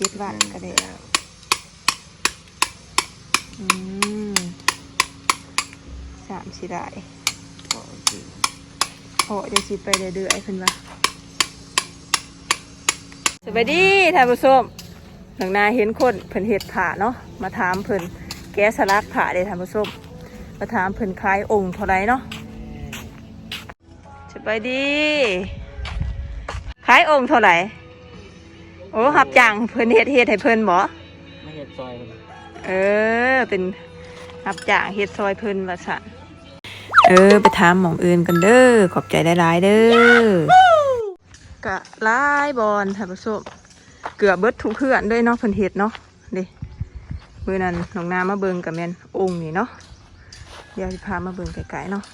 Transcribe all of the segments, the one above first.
เจ็ดวันก็ได้อืมสามสิได้ก็สิพอจะสิไปเรื่อยๆเพิ่นว่าสวัสดีท่านผู้ชมหลังนาเห็นคนเพิ่นเฮ็ดผ้าเนาะมาถามเพิ่นแกะสลักผ้าเด้ท่านผู้ชมมาถามเพิ่นขายองค์เท่าไหร่เนาะสวัสดีขายองค์เท่าไหร่ โอ้หับจ้างเพิ่นเฮ็ดเฮ็ดให้เพิ่นบ่ไม่เห็ดซอยมันเออ เป็นหับจ้างเฮ็ดซอยเพิ่นว่าซั่นเออ ไปถามหม่องอื่นกันเด้อขอบใจหลายๆเด้อกะหลายบอลท่านผู้ชมเกือบเบิดทุกเพื่อนด้วยเนาะเพิ่นเฮ็ดเนาะเด้มื้อนั้นน้องนามาเบิ่งกับแม่นองค์นี่เนาะเดี๋ยวสิพามาเบิ่งไกลๆเนาะ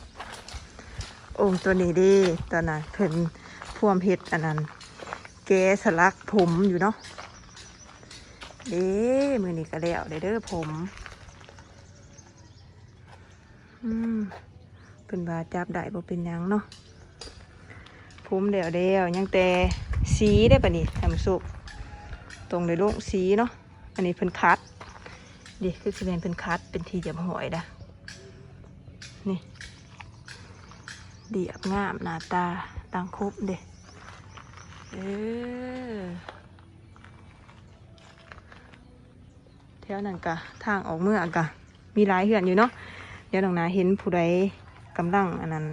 องค์ตัวนี้เด้ตอนนั้นเพิ่นพ่วมเฮ็ดอันนั้น แกสลักผมอยู่เนาะเด้มือนี้ก็แล้วเด้อผม อืมเป็นบาจับได้บ่เป็นยังเนาะผมเดียวเดียวยังแต่สีได้ปะนี่ทำสุกตรงในโลงสีเนาะอันนี้เพิ่นคัดดิคือสิเป็นเพิ่นคัดเป็นทีเดียบหอยดะนี่เดียบงามหน้าตาตังครบเด้ เออแถวนั้นกะทางออกเมื่อกะ มีหลายเหือนอยู่เนาะเดี๋ยวน้องนาเห็นผู้ใดกำลังอันนั้น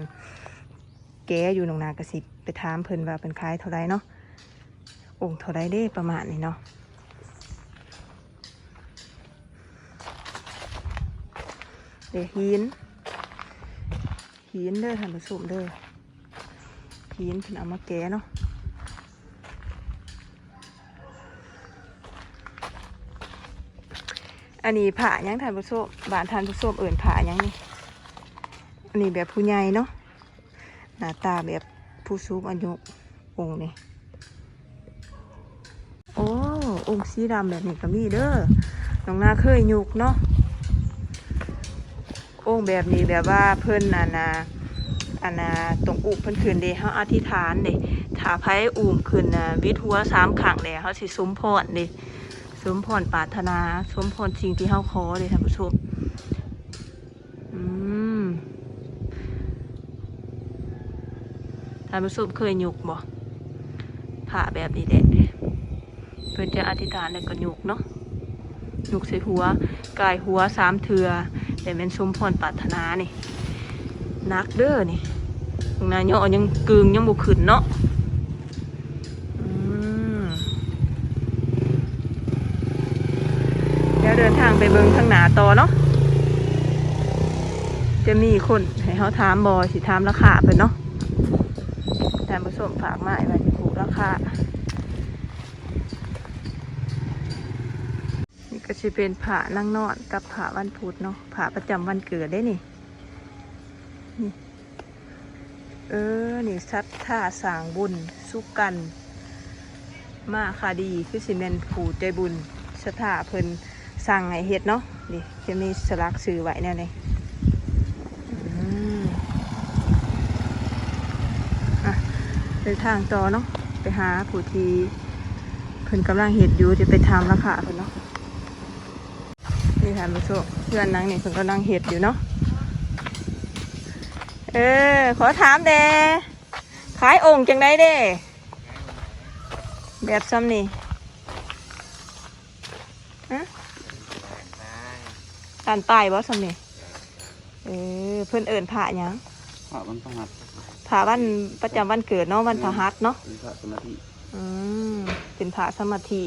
แกอยู่น้องนากระสิบไปถามเพิ่นว่าเป็นคล้ายเท่าไรเนาะองค์เท่าไรเด้ประมาณนี้เนาะเดี๋ยวหินหินเด้อท่านผู้ชมเด้อหินเพิ่นเอามาแกเนาะ อันนี้ผ่ายังทานผู้ชมบานทานผู้ชมเอื่นผ่ายังนี่อันนี้แบบผู้ใหญ่เนาะหน้าตาแบบผู้สูงอายุองค์นี่โอ้องค์สีดำแบบนี้ก็มีเด้อน้องนาเคยยุกเนาะองค์แบบนี้แบบว่าเพิ่นน่ะนะอันนะตรงอุบเพิ่นขึ้นเด้เฮาอธิษฐานเด้ถ้าไผอุ่มขึ้นนะวิดหัวสามครั้งเด้เฮาสิสมพรเด้ สมพรปรารถนา สมพรสิ่งที่เฮาขอเลยท่านผู้ชมอืมท่านผู้ชมเคยยุกบ่ผ่าแบบนี้แหละเพื่อจะอธิษฐานแล้วก็ยุกเนาะยุกใส่หัวกายหัวสามเถือแต่เป็นสมพรปรารถนานี่นักเด้อนี่ตรงนั้นย่อยังกึงยังบุขึ้นเนาะอืม เดี๋ยวเดิ นทางไปเบิงทางหนาต่อเนาะจะมีคนให้เขาถามบอสิถามราคาเพิ่นเนาะแต่ผสมฝากมาไว้จะถูกราคานี่ก็จะเป็นผ่านั่งนอนกับผ่าวันพุธเนาะผ่าประจำวันเกิดได้นี่นี่เออ นี่ซัดท่าสางบุญ สุกกัน มาคาดีคือสิเมนผูใจบุญสถาเพิ่น สั่งให้เฮ็ดเนาะนี่จะมีสลักสื่อไว้แน่นี่อืมอ่เดินทางต่อเนาะไปหาผู้ที่เพิ่นกำลังเฮ็ดอยู่จะไปถามราคาเพิ่นเนาะนี่ท่านผู้ชมเพื่อนนางนี่เพิ่นกำลังเฮ็ดอยู่เนาะเออขอถามเด้ขายองค์จังไดเด้แบบซ้ำนี่ฮะ การป้ายบ่ซ้ำนี่เออเพื่อนเอิ่นผ่าหยังพระมันต้องหัดผ่าวันประจำวันเกิดเนาะวันพฤหัสเนาะเป็นพระสมาธิอืมเป็นผ่าสมาธิ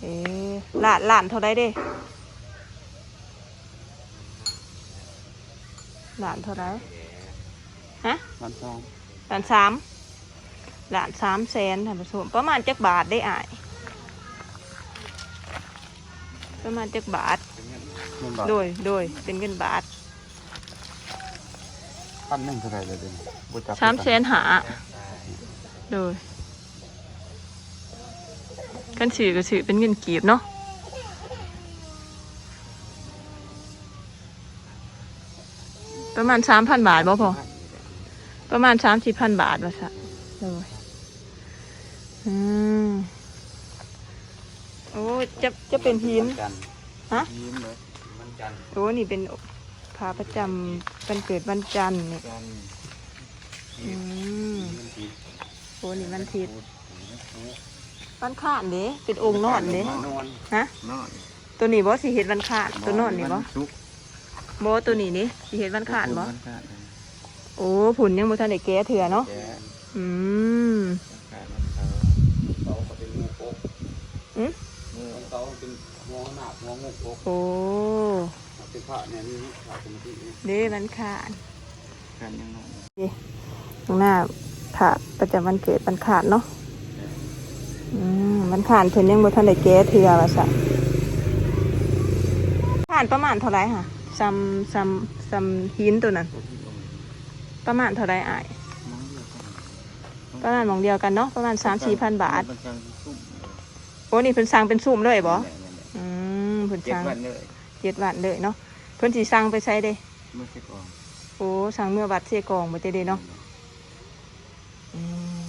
เออล้านล้านเท่าไดเด้ล้านเท่าไดฮะวันสองล้านสามล้านสามแสนท่านผู้ชมประมาณจักบาทได้อ่าย ประมาณจักบาทเงินบาทโดยโดยเป็นเงินบาทพันหนึ่งเท่าไหร่เลยเดือนบ่จับสามแสนหาโดยกันสื่อก็สื่อเป็นเงินกีบเนาะประมาณสามพันบาทบ่พอประมาณสามสี่พันบาทว่าซะโดยอืม โอ้จะจะเป็นหิน จันทร์ฮะหินเลยมันจันทร์โอ้นี่เป็นพาประจำวันเกิดวันจันทร์นี่จันทร์อืมมันหินโอ้นี่วันอาทิตย์วันข้านเด้เป็นองค์นอนเด้นอนฮะ นอนตัวนี้บ่สิเฮ็ดวันข้านตัวนอนนี่บ่สุกบ่ตัวนี้นี่สิเฮ็ดวันข้านบ่วันข้านโอ้ผุนยังบ่ทันได้แก้เถื่อเนาะแกอืม ข้านวันเสาร์เสาร์ก็เป็นงูโป๊ก อืม งูวันเสาร์เป็น หัวหน้าหัวงูโป๊กโอ้เป็นพระเนี่ยนี่พระสมาธินี่เด้วันข้านกันยังนอนตรงหน้าถาดประจำวันเกิดวันขาดเนาะอืมวันขาดเพิ่นยังบ่ทันได้แก้เถื่อว่าซะขาดประมาณเท่าไหร่ค่ะซัมซัมซัมหินตัวนั้นตัวที่ลงประมาณเท่าไหร่อ้ายน้องเดียวกันประมาณหมองเดียวกันเนาะประมาณ3-4,000บาทมันกลางซุ่มโอ้นี่เพิ่นสั่งเป็นซุ่มเลยบ่นั่นแหละอืม เพิ่นเจ็ดสั่งวันเลยเจ็ดวันเลยเนาะเพิ่นสิสั่งไปใช้เด้ เมื่อเช็คออกโอ้สั่งเมื่อวัดเสกองบ่ได้เด้เนาะอืม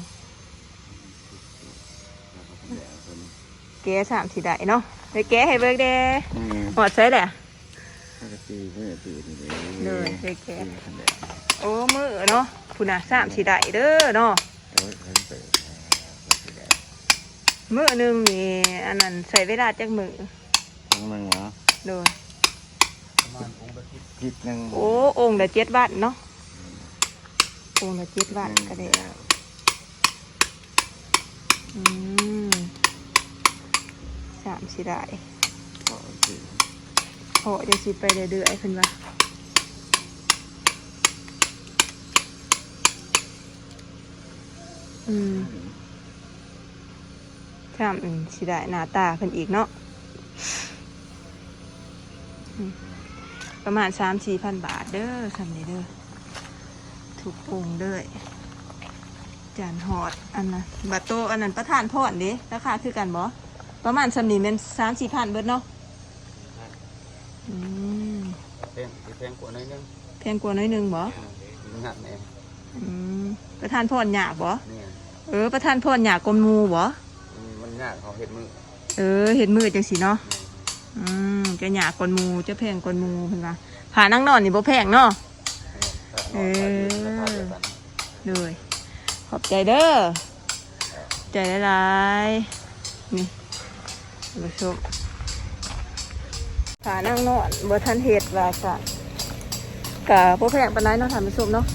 แกะสามสิได้เนาะไปแกะให้เบิ่งเด้อืมหอดใช้แหละ ปกติเพื่อตื่นเลยเลยไปแกะทันแดดโอ้มือเนาะพุ่นน่ะสามสิได้เด้อเนาะเอ้ยเพิ่นเปิดเปิดแดดมือหนึงนี่อันนั้นใส่เวลาจักมือ ทั้งนึงเหรอโดยประมาณองค์ละทิศทิศหนึ่งโอ้องค์ละเจ็ดวัตต์เนาะองค์ละเจ็ดวัตต์ก็ได้อืมสามสิได้ก็สิโอ้จะสิไปเรื่อยๆเพิ่นว่าอืมสามอืมสิได้หน้าตาเพิ่นอีกเนาะอืม ประมาณสามสี่พันบาทเด้อคำนี้เด้อถูกองค์เด้อจานหอดอันนั้นบัตโตอันนั้นประทานพรเด้ราคาคือกันบ่ประมาณสำนีเป็นสามสี่พันเบิดเนาะอืมแพงแพงกว่าหน้อยนึงแพงกว่าน้อยหนึงบ่งานแน่อืมประทานพรหยากบ่เนี่ยเออประทานพรหยากกลมหมูบ่มันยากเขาเห็ดมือเออเห็นมือจังสิเนาะ อืมจะหยากกลหมูจะแพงกลหมูเพิ่นว่าผ่านั่งนอนนี่บ่แพงเนาะ เออ เลยขอบใจเด้อใจหลายๆนี่ท่านผู้ชมผ่านั่งนอนบ่ทันเฮ็ดว่าซะกะบ่แพงปานใดเนาะท่านผู้ชมเนาะ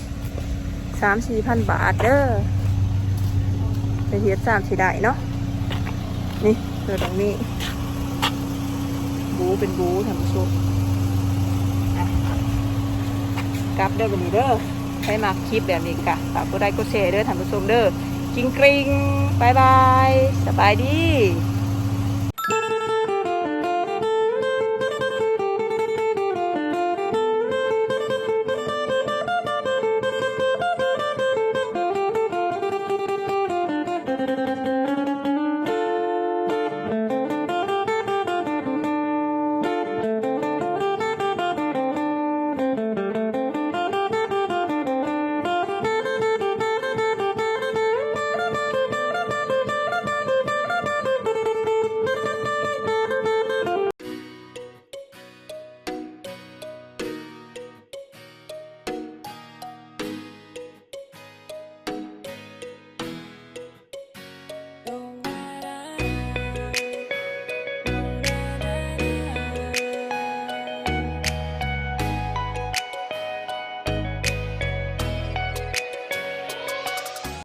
สามสี่พันบาทเด้อไปเฮ็ดสามสิได้เนาะนี่ตัวตรงนี้บู เป็นบูท่านผู้ชมกลับเด้อวันนี้เด้อใครมาคลิปแบบนี้กะฝากกดไลค์กดแชร์เด้อท่านผู้ชมเด้อกิ้งกริงบายบาย สบายดี